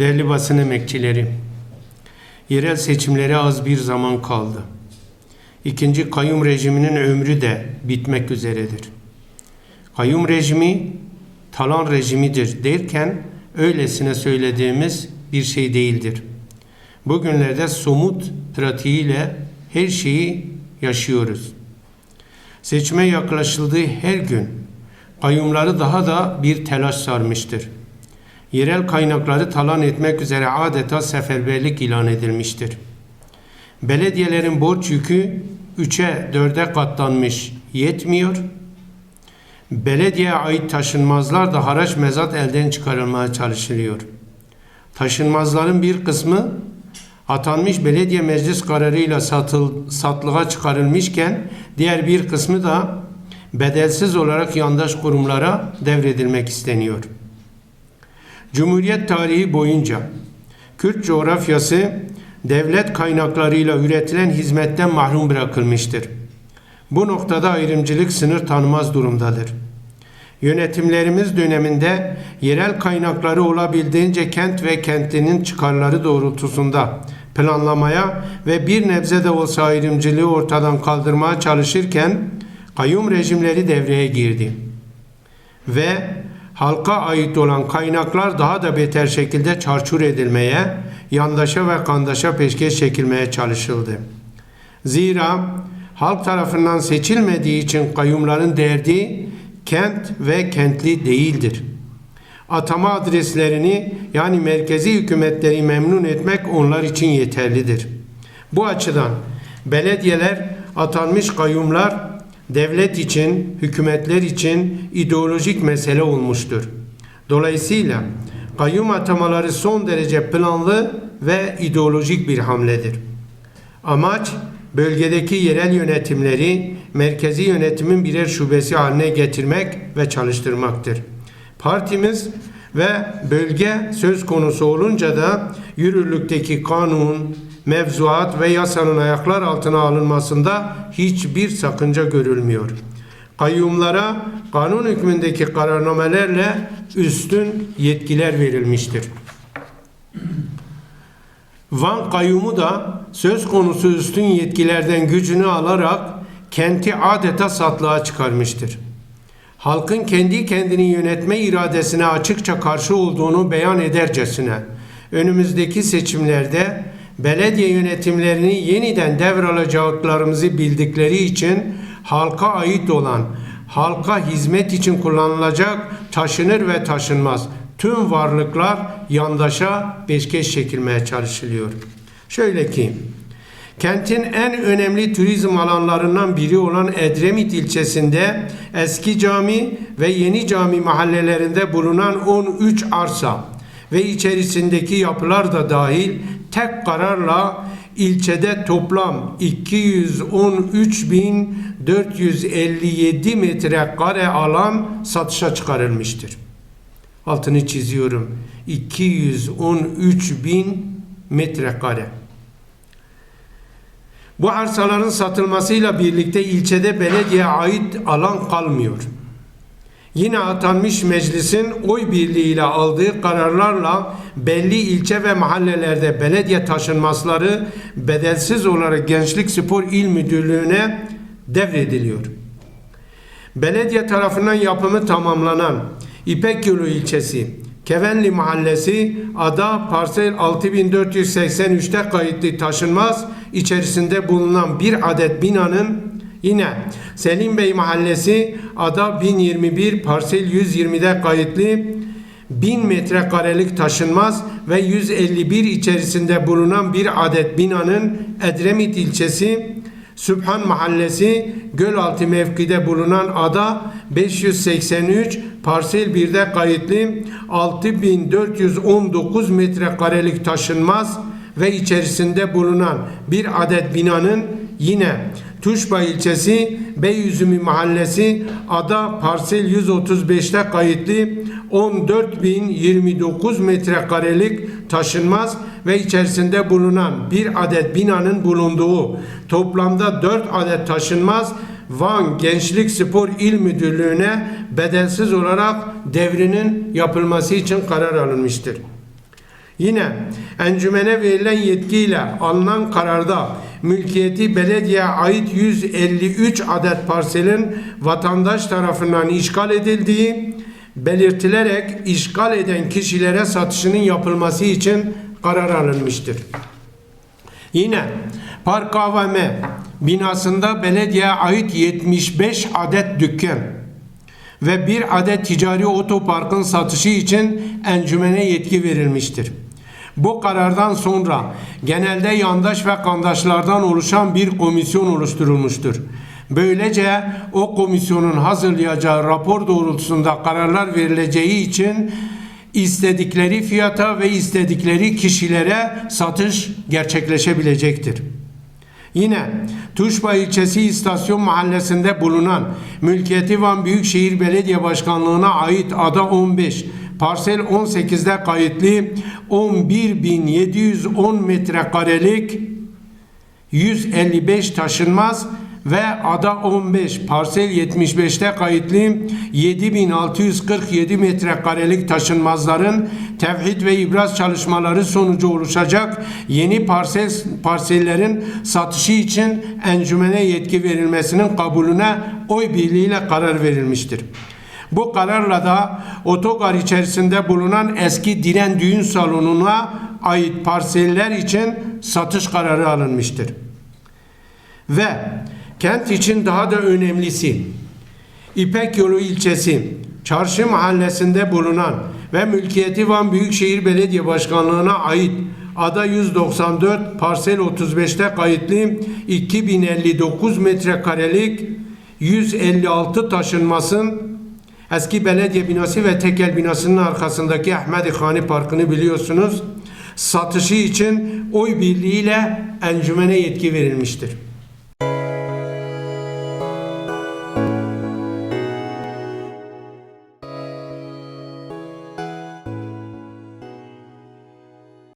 Değerli basın emekçileri, yerel seçimlere az bir zaman kaldı. İkinci kayyum rejiminin ömrü de bitmek üzeredir. Kayyum rejimi talan rejimidir derken öylesine söylediğimiz bir şey değildir. Bugünlerde somut pratiğiyle her şeyi yaşıyoruz. Seçime yaklaşıldığı her gün kayyumları daha da bir telaş sarmıştır yerel kaynakları talan etmek üzere adeta seferberlik ilan edilmiştir. Belediyelerin borç yükü 3'e 4'e katlanmış yetmiyor. Belediyeye ait taşınmazlar da haraç mezat elden çıkarılmaya çalışılıyor. Taşınmazların bir kısmı atanmış belediye meclis kararıyla satıl, satılığa çıkarılmışken diğer bir kısmı da bedelsiz olarak yandaş kurumlara devredilmek isteniyor. Cumhuriyet tarihi boyunca Kürt coğrafyası devlet kaynaklarıyla üretilen hizmetten mahrum bırakılmıştır. Bu noktada ayrımcılık sınır tanımaz durumdadır. Yönetimlerimiz döneminde yerel kaynakları olabildiğince kent ve kentlinin çıkarları doğrultusunda planlamaya ve bir nebze de olsa ayrımcılığı ortadan kaldırmaya çalışırken kayyum rejimleri devreye girdi. Ve halka ait olan kaynaklar daha da beter şekilde çarçur edilmeye, yandaşa ve kandaşa peşkeş çekilmeye çalışıldı. Zira halk tarafından seçilmediği için kayyumların derdi kent ve kentli değildir. Atama adreslerini yani merkezi hükümetleri memnun etmek onlar için yeterlidir. Bu açıdan belediyeler atanmış kayyumlar devlet için, hükümetler için ideolojik mesele olmuştur. Dolayısıyla kayyum atamaları son derece planlı ve ideolojik bir hamledir. Amaç bölgedeki yerel yönetimleri merkezi yönetimin birer şubesi haline getirmek ve çalıştırmaktır. Partimiz ve bölge söz konusu olunca da yürürlükteki kanun, mevzuat ve yasanın ayaklar altına alınmasında hiçbir sakınca görülmüyor. Kayyumlara kanun hükmündeki kararnamelerle üstün yetkiler verilmiştir. Van kayyumu da söz konusu üstün yetkilerden gücünü alarak kenti adeta satlığa çıkarmıştır. Halkın kendi kendini yönetme iradesine açıkça karşı olduğunu beyan edercesine önümüzdeki seçimlerde belediye yönetimlerini yeniden devralacaklarımızı bildikleri için halka ait olan, halka hizmet için kullanılacak taşınır ve taşınmaz tüm varlıklar yandaşa peşkeş çekilmeye çalışılıyor. Şöyle ki, kentin en önemli turizm alanlarından biri olan Edremit ilçesinde eski cami ve yeni cami mahallelerinde bulunan 13 arsa ve içerisindeki yapılar da dahil tek kararla ilçede toplam 213.457 metrekare alan satışa çıkarılmıştır. Altını çiziyorum. 213 bin metrekare. Bu arsaların satılmasıyla birlikte ilçede belediye ait alan kalmıyor. Yine atanmış meclisin oy birliğiyle aldığı kararlarla belli ilçe ve mahallelerde belediye taşınmasları bedelsiz olarak Gençlik Spor İl Müdürlüğü'ne devrediliyor. Belediye tarafından yapımı tamamlanan İpek Yolu ilçesi, Kevenli Mahallesi, Ada Parsel 6483'te kayıtlı taşınmaz içerisinde bulunan bir adet binanın Yine Selim Bey Mahallesi Ada 1021 parsel 120'de kayıtlı. 1000 metrekarelik taşınmaz ve 151 içerisinde bulunan bir adet binanın Edremit ilçesi Sübhan Mahallesi Gölaltı mevkide bulunan ada 583 parsel 1'de kayıtlı. 6419 metrekarelik taşınmaz ve içerisinde bulunan bir adet binanın yine Tuşba ilçesi Beyüzümü mahallesi ada parsel 135'te kayıtlı 14.029 metrekarelik taşınmaz ve içerisinde bulunan bir adet binanın bulunduğu toplamda 4 adet taşınmaz Van Gençlik Spor İl Müdürlüğü'ne bedelsiz olarak devrinin yapılması için karar alınmıştır. Yine encümene verilen yetkiyle alınan kararda mülkiyeti belediyeye ait 153 adet parselin vatandaş tarafından işgal edildiği belirtilerek işgal eden kişilere satışının yapılması için karar alınmıştır. Yine Park AVM binasında belediyeye ait 75 adet dükkan ve bir adet ticari otoparkın satışı için encümene yetki verilmiştir. Bu karardan sonra genelde yandaş ve kandaşlardan oluşan bir komisyon oluşturulmuştur. Böylece o komisyonun hazırlayacağı rapor doğrultusunda kararlar verileceği için istedikleri fiyata ve istedikleri kişilere satış gerçekleşebilecektir. Yine Tuşba ilçesi İstasyon Mahallesi'nde bulunan mülkiyeti Van Büyükşehir Belediye Başkanlığı'na ait ada 15, parsel 18'de kayıtlı 11.710 metrekarelik 155 taşınmaz ve ada 15 parsel 75'te kayıtlı 7647 metrekarelik taşınmazların tevhid ve ibraz çalışmaları sonucu oluşacak yeni parsel parsellerin satışı için encümene yetki verilmesinin kabulüne oy birliğiyle karar verilmiştir. Bu kararla da otogar içerisinde bulunan eski Diren Düğün Salonu'na ait parseller için satış kararı alınmıştır. Ve kent için daha da önemlisi İpek Yolu ilçesi Çarşı mahallesinde bulunan ve mülkiyeti Van Büyükşehir Belediye Başkanlığı'na ait ada 194 parsel 35'te kayıtlı 2059 metrekarelik 156 taşınmasın eski belediye binası ve tekel binasının arkasındaki Ahmedi Khani Parkı'nı biliyorsunuz satışı için oy birliğiyle encümene yetki verilmiştir.